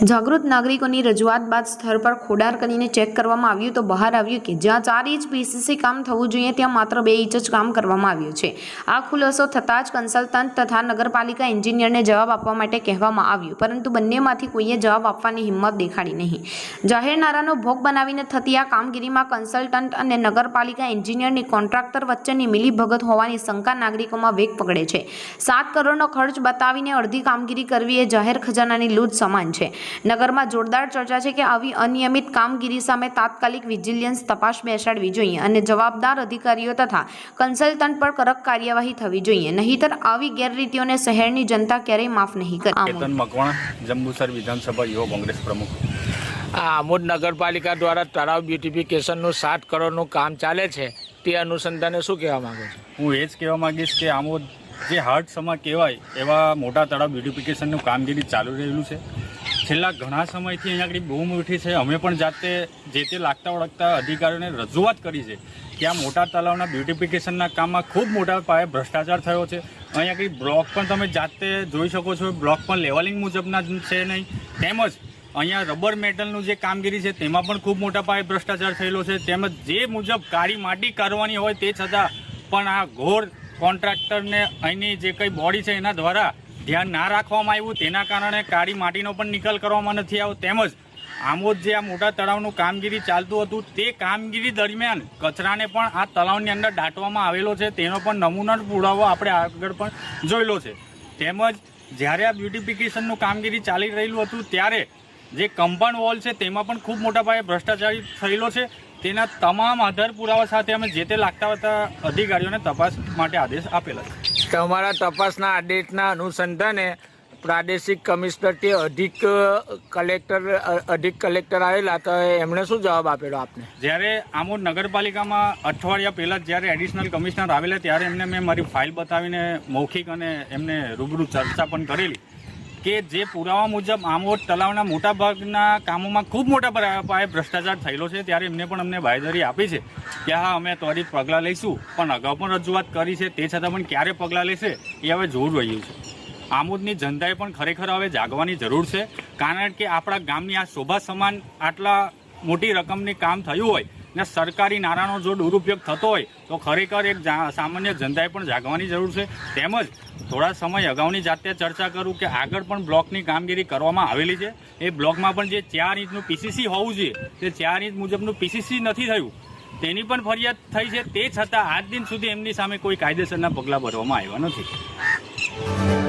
જાગૃત નાગરિકોની રજૂઆત બાદ સ્થળ પર ખોડાર કરીને ચેક કરવામાં આવ્યું તો બહાર આવ્યું કે જ્યાં ચાર ઇંચ પીસીસી કામ થવું જોઈએ ત્યાં માત્ર બે ઇંચ જ કામ કરવામાં આવ્યું છે. આ ખુલાસો થતાં જ કન્સલ્ટન્ટ તથા નગરપાલિકા એન્જિનિયરને જવાબ આપવા માટે કહેવામાં આવ્યું, પરંતુ બંનેમાંથી કોઈએ જવાબ આપવાની હિંમત દેખાડી નહીં. જાહેરનારાનો ભોગ બનાવીને થતી આ કામગીરીમાં કન્સલ્ટન્ટ અને નગરપાલિકા એન્જિનિયરની કોન્ટ્રાક્ટર વચ્ચેની મિલીભગત હોવાની શંકા નાગરિકોમાં વેગ પકડે છે. સાત કરોડનો ખર્ચ બતાવીને અડધી કામગીરી કરવી એ જાહેર ખજાનાની લૂંટ સમાન છે. નગરમાં જોરદાર ચર્ચા છે કે આવી અનિયમિત કામગીરી સામે તાત્કાલિક વિજિલિયન્સ તપાસ બેસાડવી જોઈએ અને જવાબદાર અધિકારીઓ તથા કન્સલ્ટન્ટ પર કડક કાર્યવાહી થવી જોઈએ. નહીતર આવી ગેરરીતિઓને શહેરની જનતા ક્યારેય માફ નહીં કરે. કેતન મકવાણા જંબુસર વિધાનસભા યુવા કોંગ્રેસ પ્રમુખ. આ આમોદ નગરપાલિકા દ્વારા તળાવ બ્યુટિફિકેશનનું સાત કરોડનું કામ ચાલે છે. તે અનુસંધાને શું કહેવા માગે છે? હું એ જ કહેવા માંગીશ કે આમોદ જે હાર્ટ સમા કહેવાય એવા મોટા તળાવ બ્યુટિફિકેશનનું કામગીરી ચાલુ રહેલું છે. છેલ્લા ઘણા સમયથી અહીંયા આગળ બહુ ઉઠી છે. અમે પણ જાતે જે તે લાગતા ઓળખતા અધિકારીઓને રજૂઆત કરી છે કે આ મોટા તળાવના બ્યુટિફિકેશનના કામમાં ખૂબ મોટા પાયે ભ્રષ્ટાચાર થયો છે. અહીંયા આગળ બ્લોક પણ તમે જાતે જોઈ શકો છો. બ્લોક પણ લેવલિંગ મુજબના છે નહીં. તેમજ અહીંયા રબર મેટલનું જે કામગીરી છે તેમાં પણ ખૂબ મોટા પાયે ભ્રષ્ટાચાર થયેલો છે. તેમજ જે મુજબ કાળી માટી કરવાની હોય તે છતાં પણ આ ઘોર કોન્ટ્રાક્ટરને અહીંની જે કંઈ બોડી છે એના દ્વારા ધ્યાન ના રાખવામાં આવ્યું, તેના કારણે કાળી માટીનો પણ નિકાલ કરવામાં નથી આવ્યો. તેમજ આમોદ જે આ મોટા તળાવનું કામગીરી ચાલતું હતું, તે કામગીરી દરમિયાન કચરાને પણ આ તળાવની અંદર દાટવામાં આવેલો છે. તેનો પણ નમૂનો પુરાવો આપણે આગળ પણ જોયેલો છે. તેમજ જ્યારે આ બ્યુટિફિકેશનનું કામગીરી ચાલી રહેલું હતું, ત્યારે જે કમ્પાઉન્ડ વોલ છે, તેમાં પણ ખૂબ મોટા પાયે ભ્રષ્ટાચારી થયેલો છે. તેના તમામ આધાર પુરાવા સાથે અમે જે તે લાગતા હતા અધિકારીઓને તપાસ માટે આદેશ આપેલા છે. તમારા તપાસના આદેશના અનુસંધાને પ્રાદેશિક કમિશનરથી અધિક કલેક્ટર અધિક કલેક્ટર આવેલા તો એમણે શું જવાબ આપેલો આપને? જ્યારે આમોદ નગરપાલિકામાં અઠવાડિયા પહેલાં જ્યારે એડિશનલ કમિશનર આવેલા ત્યારે એમને મેં મારી ફાઇલ બતાવીને મૌખિક અને એમને રૂબરૂ ચર્ચા પણ કરેલી. કે જે પુરાવા મુજબ આમોદ તલાવના મોટા ભાગના કામોમાં ખૂબ મોટા પાયે ભ્રષ્ટાચાર થયેલો છે, ત્યારે એમને પણ અમને બાયદરી આપી છે કે હા, અમે ત્વરિત પગલાં લઈશું, પણ અગાઉ પણ રજૂઆત કરી છે, તે છતાં પણ ક્યારે પગલાં લેશે એ હવે જોવું રહ્યું છે. આમોદની જનતાએ પણ ખરેખર હવે જાગવાની જરૂર છે, કારણ કે આપણા ગામની આ શોભા સમાન આટલા મોટી રકમની કામ થયું હોય ને સરકારી નાણાંનો જો દુરુપયોગ થતો હોય, તો ખરેખર એક સામાન્ય જનતાએ પણ જાગવાની જરૂર છે. તેમજ થોડા સમય અગાઉની જાતે ચર્ચા કરું કે આગળ પણ બ્લોકની કામગીરી કરવામાં આવેલી છે. એ બ્લોકમાં પણ જે ચાર ઇંચનું પીસીસી હોવું જોઈએ, તે ચાર ઇંચ મુજબનું પીસીસી નથી થયું. તેની પણ ફરિયાદ થઈ છે. તે છતાં આજ દિન સુધી એમની સામે કોઈ કાયદેસરના પગલાં ભરવામાં આવ્યા નથી.